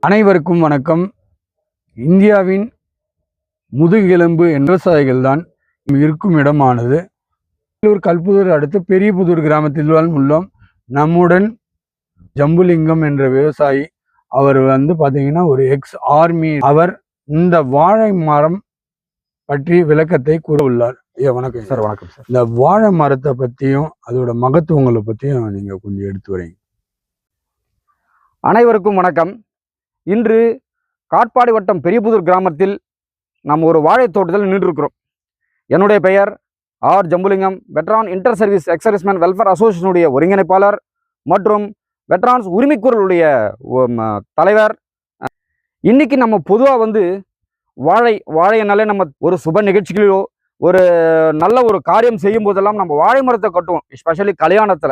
அனைவருக்கும் வணக்கம். இந்தியாவின் முதுகெலும்பு விவசாயிகள் தான் இருக்கும் இடமானது. வேலூர் கல்புதூர் அடுத்து பெரியபுதூர் கிராமத்தில் உள்ளோம். நம்முடன் ஜம்புலிங்கம் என்ற விவசாயி அவர் வந்து பார்த்தீங்கன்னா ஒரு எக்ஸ் ஆர்மி அவர் இந்த வாழை மரம் பற்றி விளக்கத்தை கூற உள்ளார் ஐயா வணக்கம் சார் வணக்கம் சார். இந்த வாழை மரத்தை பற்றியும் அதோட மகத்துவங்களை பற்றியும் நீங்கள் கொஞ்சம் எடுத்து வரீங்க. அனைவருக்கும் வணக்கம். இன்று காட்பாடி வட்டம் பெரியபுதூர் கிராமத்தில் நாம் ஒரு வாழைத் தோட்டத்தில் நின்றிருக்கிறோம். என்னுடைய பெயர் R. Jambulingam. Veteran inter service exservicemen welfare அசோசியேஷனுடைய ஒருங்கிணைப்பாளர் மற்றும் வெட்ரான்ஸ் உரிமைக்குரலுடைய தலைவர். இன்னைக்கு நம்ம பொதுவாக வந்து வாழை வாழையினாலே நம்ம ஒரு சுப நிகழ்ச்சிகளிலோ ஒரு நல்ல ஒரு காரியம் செய்யும் போதெல்லாம் நம்ம வாழை மரத்தை கட்டுவோம். எஸ்பெஷலி கல்யாணத்தில்.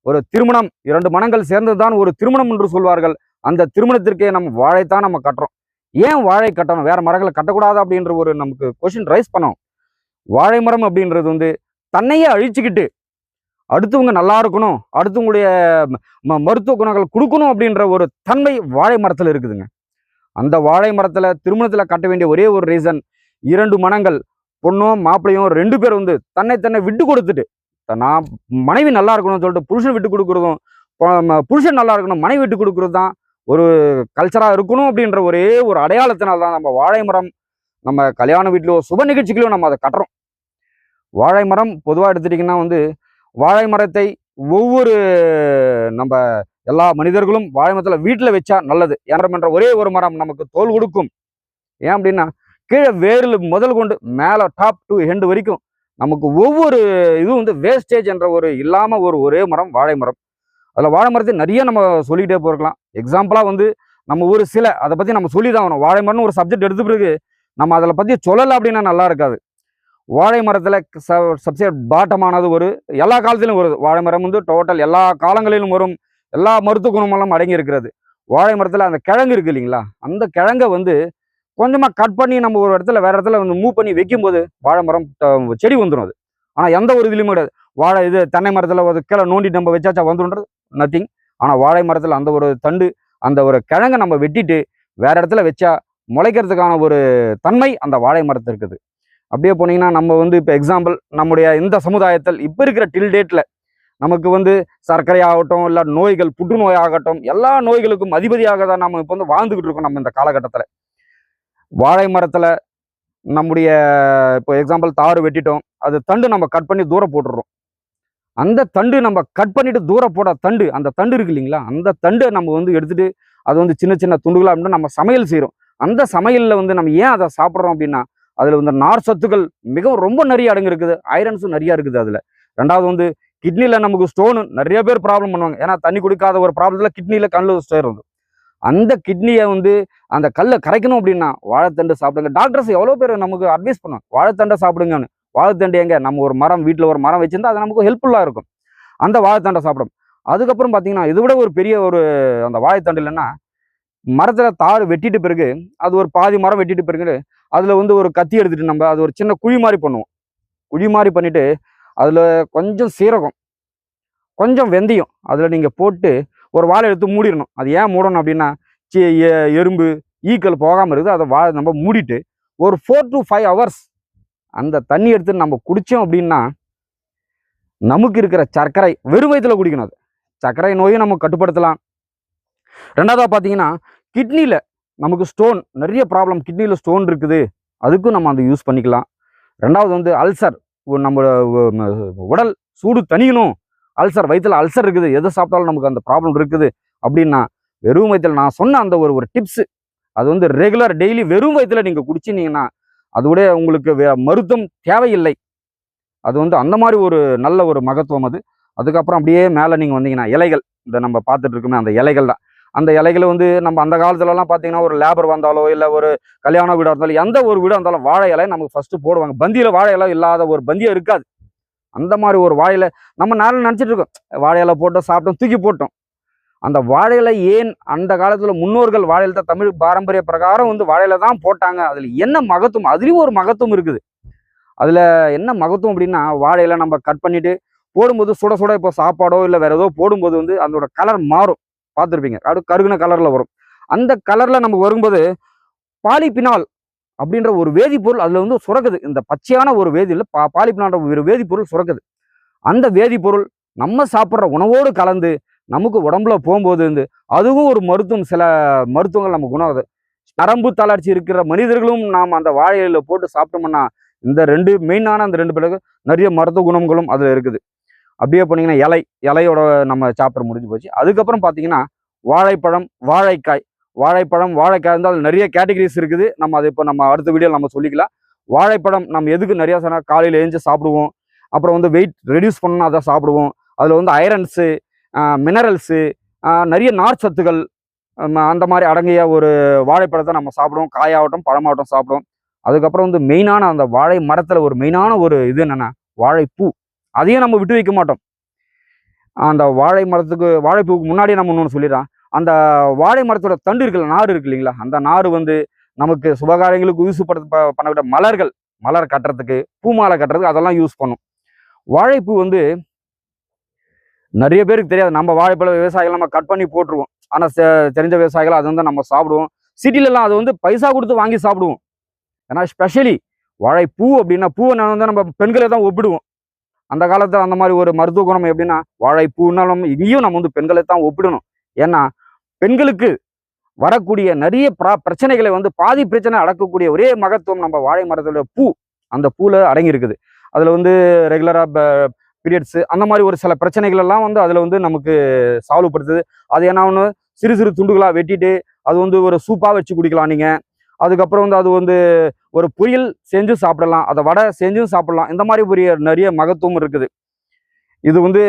ஒரு திருமணம் இரண்டு மனங்கள் சேர்ந்ததுதான் ஒரு திருமணம் என்று சொல்வார்கள். அந்த திருமணத்திற்கே நம்ம வாழைத்தான் நம்ம கட்டுறோம். ஏன் வாழை கட்டணும்? வேற மரங்களை கட்டக்கூடாது? அப்படின்ற ஒரு நமக்கு கொஷின் ரைஸ் பண்ணோம் வாழை மரம் அப்படின்றது வந்து தன்னையே அழிச்சுக்கிட்டு அடுத்தவங்க நல்லா இருக்கணும் அடுத்தவங்களுடைய ம- மருத்துவ குணங்கள் கொடுக்கணும் அப்படின்ற ஒரு தன்மை வாழை மரத்தில் இருக்குதுங்க. அந்த வாழை மரத்தில் திருமணத்தில் கட்ட வேண்டிய ஒரே ஒரு ரீசன் இரண்டு மனங்கள் பொண்ணும் மாப்பிள்ளையும் ரெண்டு பேர் வந்து தன்னை தன்னை விட்டு கொடுத்துட்டு நான் மனைவி நல்லா இருக்கணும்னு சொல்லிட்டு புருஷன் விட்டு கொடுக்குறதும் புருஷன் நல்லா இருக்கணும் மனைவி விட்டு கொடுக்குறது தான் ஒரு கல்ச்சராக இருக்கணும் அப்படின்ற ஒரே ஒரு அடையாளத்தினால தான் நம்ம வாழை மரம் நம்ம கல்யாண வீட்டிலோ சுப நிகழ்ச்சிகளோ நம்ம அதை கட்டுறோம். வாழை மரம் பொதுவாக எடுத்துட்டிங்கன்னா வந்து வாழை மரத்தை ஒவ்வொரு நம்ம எல்லா மனிதர்களும் வாழை மரத்தில் வீட்டில் வச்சா நல்லது. ஏன் ஒரே ஒரு மரம் நமக்கு தோல் கொடுக்கும். ஏன் அப்படின்னா கீழே வேரில் முதல் கொண்டு மேலே டாப் டு ஹெண்டு வரைக்கும் நமக்கு ஒவ்வொரு இதுவும் வந்து வேஸ்டேஜ் என்ற ஒரு இல்லாமல் ஒரு ஒரே மரம் வாழை மரம். அதில் வாழை மரத்தை நிறைய நம்ம சொல்லிக்கிட்டே போயிருக்கலாம். எக்ஸாம்பிளாக வந்து நம்ம ஒரு சில அதை பற்றி நம்ம சொல்லி தான் ஆகணும். வாழை மரம்னு ஒரு சப்ஜெக்ட் எடுத்த பிறகு நம்ம அதில் பற்றி சொல்லலை அப்படின்னா நல்லா இருக்காது. வாழை மரத்தில் சப்ஜெக்ட் பாட்டமானது ஒரு எல்லா காலத்திலும் வருது வாழை மரம் வந்து டோட்டல் எல்லா காலங்களிலும் வரும். எல்லா மருத்துவ குணமெல்லாம் அடங்கி இருக்கிறது வாழை மரத்தில் அந்த கிழங்கு இருக்கு இல்லைங்களா? அந்த கிழங்கை வந்து கொஞ்சமாக கட் பண்ணி நம்ம ஒரு இடத்துல வேற இடத்துல வந்து மூவ் பண்ணி வைக்கும்போது வாழை மரம் செடி வந்துடும் அது. ஆனால் எந்த ஒரு இதுலையும் கிடையாது. வாழை இது தென்னை மரத்தில் ஒரு கீழே நோண்டி நம்ம வச்சாச்சா வந்துடுன்றது நத்திங் ஆனால் வாழை மரத்தில் அந்த ஒரு தண்டு அந்த ஒரு கிழங்கை நம்ம வெட்டிட்டு வேற இடத்துல வச்சா முளைக்கிறதுக்கான ஒரு தன்மை அந்த வாழை மரத்து இருக்குது அப்படியே போனீங்கன்னா நம்ம வந்து இப்போ எக்ஸாம்பிள் நம்முடைய இந்த சமுதாயத்தில் இப்போ இருக்கிற டில் டேட்டில் நமக்கு வந்து சர்க்கரை ஆகட்டும் இல்லை நோய்கள் புற்றுநோய் ஆகட்டும் எல்லா நோய்களுக்கும் அதிபதியாக தான் நம்ம இப்போ வந்து வாழ்ந்துக்கிட்டு இருக்கோம் நம்ம இந்த காலகட்டத்தில். வாழை மரத்தில் நம்முடைய இப்போ எக்ஸாம்பிள் தாறு வெட்டிட்டோம். அது தண்டு நம்ம கட் பண்ணி தூரம் போட்டுடுறோம் அந்த தண்டு நம்ம கட் பண்ணிட்டு தூரம் போட தண்டு அந்த தண்டு இருக்கு இல்லைங்களா? அந்த தண்டை நம்ம வந்து எடுத்துட்டு அது வந்து சின்ன சின்ன துண்டுகளாக அப்படின்னு நம்ம சமையல் செய்கிறோம் அந்த சமையலில் வந்து நம்ம ஏன் அதை சாப்பிட்றோம் அப்படின்னா அதில் வந்து நார் சத்துக்கள் மிகவும் ரொம்ப நிறைய அடங்கு இருக்குது ஐரன்ஸும் நிறையா இருக்குது அதில். ரெண்டாவது வந்து கிட்னியில் நமக்கு ஸ்டோனு நிறைய பேர் ப்ராப்ளம் பண்ணுவாங்க. ஏன்னா தண்ணி குடிக்காத ஒரு ப்ராப்ளத்தில் கிட்னியில் கண்ணில் ஸ்டோர் அந்த கிட்னியை வந்து அந்த கல்லை கரைக்கணும் அப்படின்னா வாழைத்தண்டு சாப்பிடுங்க. டாக்டர்ஸ் எவ்வளோ பேர் நமக்கு அட்வைஸ் பண்ணுவாங்க. வாழைத்தண்டை சாப்பிடுங்கன்னு. வாழைத்தண்டு எங்க? நம்ம ஒரு மரம் வீட்டில் ஒரு மரம் வச்சுருந்தா அது நமக்கு ஹெல்ப்ஃபுல்லாக இருக்கும். அந்த வாழைத்தண்டை சாப்பிடும் அதுக்கப்புறம் பார்த்தீங்கன்னா இதை விட ஒரு பெரிய ஒரு அந்த வாழைத்தண்டு இல்லைன்னா மரத்தில் தாறு வெட்டிட்டு பிறகு அது ஒரு பாதி மரம் வெட்டிட்டு பிறகு அதில் வந்து ஒரு கத்தி எடுத்துகிட்டு நம்ம அது ஒரு சின்ன குழி மாதிரி பண்ணுவோம். குழி மாதிரி பண்ணிவிட்டு அதில் கொஞ்சம் சீரகம் கொஞ்சம் வெந்தயம் அதில் நீங்கள் போட்டு ஒரு வாழை எடுத்து மூடிடணும். அது ஏன் மூடணும் அப்படின்னா சி- எ- எறும்பு ஈக்கள் போகாமல் இருக்குது. அதை வா நம்ம மூடிட்டு ஒரு ஃபோர் டு ஃபைவ் ஹவர்ஸ் அந்த தண்ணி எடுத்து நம்ம குடித்தோம் அப்படின்னா நமக்கு இருக்கிற சர்க்கரை வெறும் வயிற்றுல குடிக்கணும் அது. சர்க்கரை நோயும் நம்ம கட்டுப்படுத்தலாம். ரெண்டாவதாக பார்த்தீங்கன்னா கிட்னியில் நமக்கு ஸ்டோன் நிறைய ப்ராப்ளம் கிட்னியில் ஸ்டோன் இருக்குது. அதுக்கும் நம்ம அதை யூஸ் பண்ணிக்கலாம். ரெண்டாவது வந்து அல்சர் நம்ம உடல் சூடு தணியணும். அல்சர் வயிற்றுல அல்சர் இருக்குது. எதை சாப்பிட்டாலும் நமக்கு அந்த ப்ராப்ளம் இருக்குது. அப்படின்னா வெறும் வயிற்றில் நான் சொன்ன அந்த ஒரு ஒரு டிப்ஸு அது வந்து ரெகுலர் டெய்லி வெறும் வயிற்றில் நீங்கள் குடிச்சினீங்கன்னா அதோட உங்களுக்கு வே- மருத்துவம் தேவையில்லை. அது வந்து அந்த மாதிரி ஒரு நல்ல ஒரு மகத்துவம் அது. அதுக்கப்புறம் அப்படியே மேலே நீங்கள் வந்தீங்கன்னா இலைகள். இந்த நம்ம பார்த்துட்டு இருக்கோமே அந்த இலைகள் தான். அந்த இலைகளை வந்து நம்ம அந்த காலத்துலலாம் பார்த்தீங்கன்னா ஒரு லேபர் வந்தாலோ இல்லை ஒரு கல்யாண வீடாக இருந்தாலும் எந்த ஒரு வீடாக இருந்தாலும் வாழை இலை நமக்கு ஃபஸ்ட்டு போடுவாங்க. பந்தியில் வாழை இலை இல்லாத ஒரு பந்தியம் இருக்காது. அந்த மாதிரி ஒரு வாழையில நம்ம நேரம் நினச்சிட்டு இருக்கோம். வாழை இலை போட்டோம் சாப்பிட்டோம் தூக்கி போட்டோம். அந்த வாழையில ஏன் அந்த காலத்தில் முன்னோர்கள் வாழையில தமிழ் பாரம்பரிய பிரகாரம் வந்து வாழையில தான் போட்டாங்க. அதில் என்ன மகத்துவம்? அதுலேயும் ஒரு மகத்துவம் இருக்குது. அதில் என்ன மகத்துவம் அப்படின்னா வாழையில நம்ம கட் பண்ணிட்டு போடும்போது சுட சுட இப்போ சாப்பாடோ இல்லை வேற ஏதோ போடும்போது வந்து அதோட கலர் மாறும். பார்த்துருப்பீங்க. அது கருகுன கலரில் வரும். அந்த கலரில் நம்ம வரும்போது பாலிபினால் அப்படின்ற ஒரு வேதிப்பொருள் அதில் வந்து சுரக்குது. இந்த பச்சையான ஒரு வேதியில் பா பாலிபினான்ற ஒரு வேதிப்பொருள் சுரக்குது. அந்த வேதிப்பொருள் நம்ம சாப்பிட்ற உணவோடு கலந்து நமக்கு உடம்புல போகும்போது வந்து அதுவும் ஒரு மருத்துவம் சில மருத்துவங்கள் நமக்கு உணவுது. நரம்பு தளர்ச்சி இருக்கிற மனிதர்களும் நாம் அந்த வாழையில போட்டு சாப்பிட்டோம்னா இந்த ரெண்டு மெயினான அந்த ரெண்டு பிறகு நிறைய மருத்துவ குணங்களும் அதில் இருக்குது. அப்படியே போனீங்கன்னா இலை இலையோட நம்ம சாப்பிட முடிஞ்சு போச்சு. அதுக்கப்புறம் பார்த்தீங்கன்னா வாழைப்பழம் வாழைக்காய். வாழைப்பழம் வாழைக்காய் இருந்தால் அதில் நிறைய கேட்டகரிஸ் இருக்குது. நம்ம அது இப்போ நம்ம அடுத்த வீடியோ நம்ம சொல்லிக்கலாம். வாழைப்பழம் நம்ம எதுக்கு நிறையா சொன்னால் காலையில் எழுந்து சாப்பிடுவோம். அப்புறம் வந்து வெயிட் ரெடியூஸ் பண்ணணும் அதை சாப்பிடுவோம். அதில் வந்து ஐரன்ஸு மினரல்ஸு நிறைய நார் சத்துக்கள் அந்த மாதிரி அடங்கிய ஒரு வாழைப்பழத்தை நம்ம சாப்பிடுவோம். காயாகட்டும் பழமாகட்டும் சாப்பிடுவோம். அதுக்கப்புறம் வந்து மெயினான அந்த வாழை மரத்தில் ஒரு மெயினான ஒரு இது என்னென்னா வாழைப்பூ. அதையும் நம்ம விட்டு வைக்க மாட்டோம். அந்த வாழை மரத்துக்கு வாழைப்பூவுக்கு முன்னாடியே நம்ம ஒன்று சொல்லிடுறோம் அந்த வாழை மரத்தோட தண்டு இருக்குல்ல நாறு இருக்கு இல்லைங்களா? அந்த நார் வந்து நமக்கு சுபகாரியங்களுக்கு யூஸ் படுத்த பண்ணவிட மலர்கள் மலர் கட்டுறதுக்கு பூ மாலை கட்டுறதுக்கு அதெல்லாம் யூஸ் பண்ணும். வாழைப்பூ வந்து நிறைய பேருக்கு தெரியாது. நம்ம வாழைப்பழ விவசாயிகள் நம்ம கட் பண்ணி போட்டுருவோம். ஆனால் தெரிஞ்ச விவசாயிகள் அது வந்து நம்ம சாப்பிடுவோம். சிட்டிலலாம் அது வந்து பைசா கொடுத்து வாங்கி சாப்பிடுவோம். ஏன்னா ஸ்பெஷலி வாழைப்பூ அப்படின்னா பூவை நான் வந்து நம்ம பெண்களை தான் ஒப்பிடுவோம். அந்த காலத்தில் அந்த மாதிரி ஒரு மருத்துவ குணம் எப்படின்னா வாழைப்பூனாலும் இங்கேயும் நம்ம வந்து பெண்களை தான் ஒப்பிடணும். ஏன்னா பெண்களுக்கு வரக்கூடிய நிறைய ப்ரா பிரச்சனைகளை வந்து பாதி பிரச்சனை அடக்கக்கூடிய ஒரே மகத்துவம் நம்ம வாழை மரத்தோட பூ அந்த பூவில் அடங்கி இருக்குது. அதில் வந்து ரெகுலராக பீரியட்ஸு அந்த மாதிரி ஒரு சில பிரச்சனைகள் எல்லாம் வந்து அதில் வந்து நமக்கு சால்வ் படுத்துது. அது என்ன ஒன்று சிறு சிறு துண்டுகளாக வெட்டிட்டு அது வந்து ஒரு சூப்பாக வச்சு குடிக்கலாம் நீங்கள் அதுக்கப்புறம் வந்து அது வந்து ஒரு பொரியல் செஞ்சு சாப்பிடலாம் அதை வடை செஞ்சும் சாப்பிடலாம். இந்த மாதிரி பெரிய நிறைய மகத்துவம் இருக்குது. இது வந்து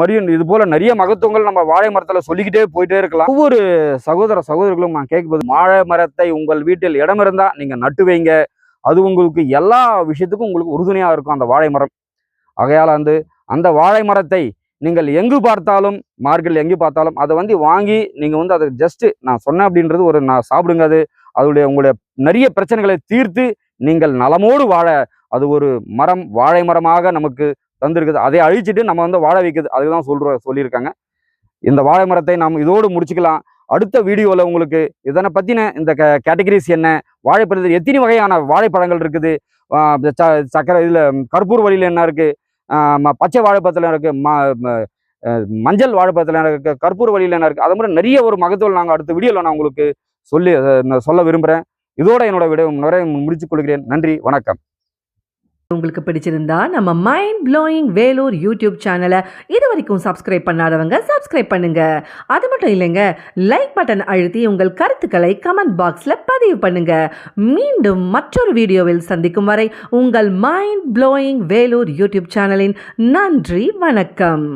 மரியும் இது போல நிறைய மகத்துவங்கள் நம்ம வாழை மரத்துல சொல்லிக்கிட்டே போயிட்டே இருக்கலாம். ஒவ்வொரு சகோதர சகோதரர்களும் நான் கேட்கும்போது வாழை மரத்தை உங்கள் வீட்டில் இடம் இருந்தா நீங்க நட்டு வைங்க. அது உங்களுக்கு எல்லா விஷயத்துக்கும் உங்களுக்கு உறுதுணையா இருக்கும் அந்த வாழை மரம். ஆகையால் வந்து அந்த வாழை மரத்தை நீங்கள் எங்கு பார்த்தாலும் மார்க்கெட்டில் எங்கு பார்த்தாலும் அதை வந்து வாங்கி நீங்கள் வந்து அதை ஜஸ்ட்டு நான் சொன்னேன் அப்படின்றது ஒரு நான் சாப்பிடுங்க அது. அதோடைய உங்களுடைய நிறைய பிரச்சனைகளை தீர்த்து நீங்கள் நலமோடு வாழ அது ஒரு மரம் வாழை மரமாக நமக்கு தந்திருக்குது. அதை அழிச்சிட்டு நம்ம வந்து வாழ வைக்குது. அதுதான் சொல்கிற சொல்லியிருக்காங்க. இந்த வாழை மரத்தை நாம் இதோடு முடிச்சுக்கலாம். அடுத்த வீடியோவில் உங்களுக்கு இதனை பற்றின இந்த க கேட்டகரிஸ் என்ன வாழைப்பழத்தில் எத்தனை வகையான வாழைப்பழங்கள் இருக்குது ச- சக்கரை இதில் கற்பூர் வழியில் என்ன இருக்குது பச்சை வாழைப்பழத்தில் இருக்குது ம மஞ்சள் வாழைப்பழத்தில் இருக்குது கற்பூர் வழியில் என்ன இருக்குது அது மாதிரி நிறைய ஒரு மகத்துவம் நாங்கள் அடுத்த வீடியோவில் நான் உங்களுக்கு சொல்லி நான் சொல்ல விரும்புகிறேன் இதோட என்னோட விட நிறைய முடிச்சுக் கொள்கிறேன். நன்றி வணக்கம். உங்களுக்கு பிடிச்சிருந்தா நம்ம மைண்ட் ப்ளோயிங் வேலூர் யூடியூப் சேனலை இது வரைக்கும் சப்ஸ்கிரைப் பண்ணாதவங்க சப்ஸ்கிரைப் பண்ணுங்க. அது மட்டும் இல்லைங்க லைக் பட்டன் அழுத்தி உங்கள் கருத்துக்களை கமெண்ட் பாக்ஸில் பதிவு பண்ணுங்க. மீண்டும் மற்றொரு வீடியோவில் சந்திக்கும் வரை உங்கள் மைண்ட் ப்ளோயிங் வேலூர் யூடியூப் சேனலின் நன்றி வணக்கம்.